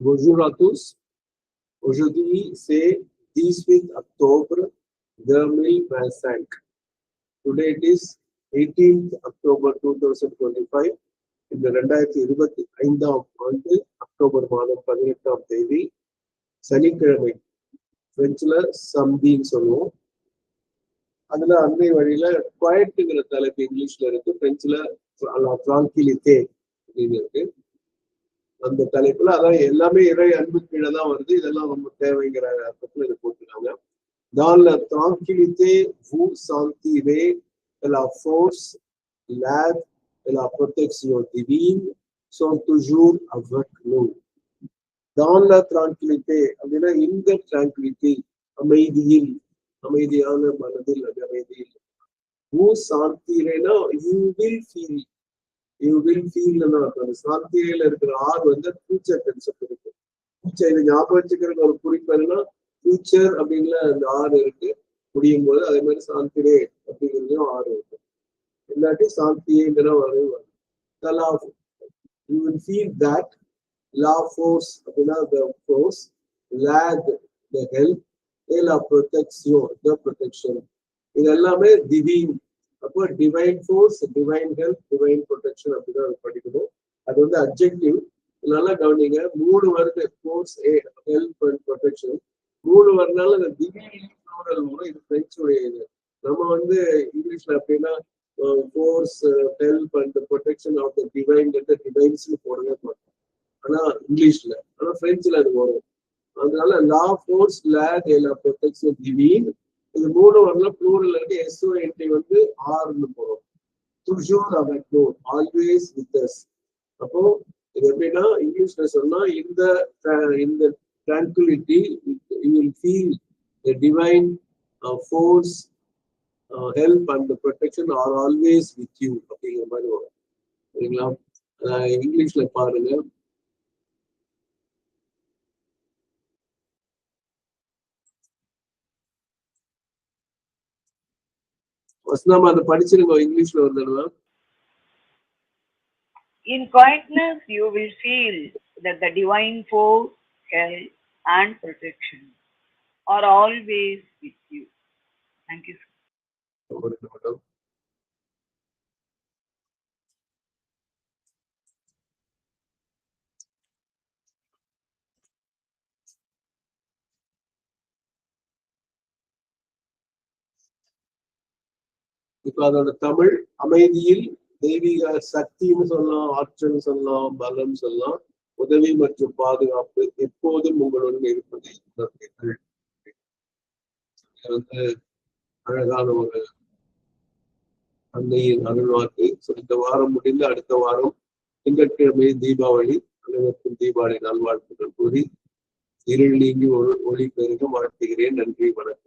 Bonjour à tous. Aujourd'hui, c'est 18 octobre 2025. Today it is 18th October 2025. இந்த ரெண்டாயிரத்தி இருபத்தி ஐந்தாம் ஆண்டு அக்டோபர் மாதம் பதினெட்டாம் தேதி சனிக்கிழமை பிரெஞ்சுல சந்தின்னு சொல்லுவோம் அதுல அன்னை வழியில குவாய்ட்டுங்கிற தலைப்பு இங்கிலீஷ்ல இருக்கு பிரெஞ்சுல டிராங்கிலித்தே அப்படின்னு இருக்கு அந்த தலைப்புல அதான் எல்லாமே இறை அன்பு கீழே தான் வருது இதெல்லாம் ரொம்ப தேவைங்கிற அர்த்தத்துல இது போட்டுருக்காங்க Dans la tranquillité, vous sentirez que la force, l'aide et la protection divine sont toujours avec nous. Dans la tranquillité, அப்படின்னா இந்த tranquillity, அமைதியில் அமைதியான மனதில் அது அமைதியில் vous sentirez-னா you will feel you will feel அந்த சாந்தியில இருக்கிற ஆர் வந்து ஃபியூச்சர் கன்செப்ட் இருக்கு ஃபியூச்சர் இது ஞாபகம் வச்சுக்கிறது ஒரு குறிப்பு ஃபியூச்சர் அப்படிங்கிற அந்த ஆர் இருக்கு. முடியும் போது அதே மாதிரி சாந்திரே அப்படிங்கிறதுலயும் ஆறு இருக்கு. இல்லாட்டி சாந்தியேங்கிற வரும் தலா யூ வில் ஃபீல் தட் லா ஃபோர்ஸ் அப்படின்னா த ஃபோர்ஸ் லேக் த ஹெல்ப் ஏலா ப்ரொடெக்ஷன் த ப்ரொடெக்ஷன் இது எல்லாமே திடீர் அப்போ divine force divine help divine protection அப்படிதான் அது படிக்கணும். அது வந்து அப்ஜெக்டிவ் நல்லா கவனிங்க. மூணு வருது. ஃபோர்ஸ் ஹெல்ப் அண்ட் ப்ரொடெக்ஷன் மூணு வரனால அந்த டிவைன் ஃப்ளோரல் வரும் இது பிரெஞ்சுடைய இது. நம்ம வந்து இங்கிலீஷ்ல அப்படின்னா force help and protection of the divine டிவைன்ஸ்னு போடவே மாட்டோம். ஆனா இங்கிலீஷ்ல ஆனா பிரெஞ்சுல அது வரும். அதனால லா ஃபோர்ஸ் லேக் எல்லா ப்ரொடெக்ஷன் டிவைன் இது மூணு வரல ப்ளூரல் இருக்கு எஸ்ஓஎன்டி வந்து ஆறுன்னு போறோம். துஷூர் அவக் ஆல்வேஸ் வித் அஸ் அப்போ இது எப்படின்னா இங்கிலீஷ்ல சொன்னா இந்த uh, இந்த tranquility you will feel the divine force help and protection are always with you அப்படிங்கிற மாதிரி வரும். சரிங்களா? இங்கிலீஷ்ல பாருங்க. வசனாமா அதை படிச்சிருங்க இங்கிலீஷ்ல ஒரு தடவை In quietness, you will feel that the divine force, help, and protection are always with you. Thank you. இப்ப அதோட தமிழ் அமைதியில் தெய்வீக சக்தின்னு சொல்லலாம் ஆற்றல் சொல்லலாம் பலம் சொல்லலாம் உதவி மற்றும் பாதுகாப்பு எப்போதும் உங்களுடன் இருப்பதை உணர்வீர்கள் வந்து அழகான ஒரு அன்னையின் அருள்வாக்கு. இந்த வாரம் முடிந்து அடுத்த வாரம் திங்கட்கிழமை தீபாவளி அனைவருக்கும் தீபாவளி நல்வாழ்த்துக்கள் கூறி இருள் நீங்கி ஒளி- ஒளி பெருக வாழ்த்துகிறேன். நன்றி வணக்கம்.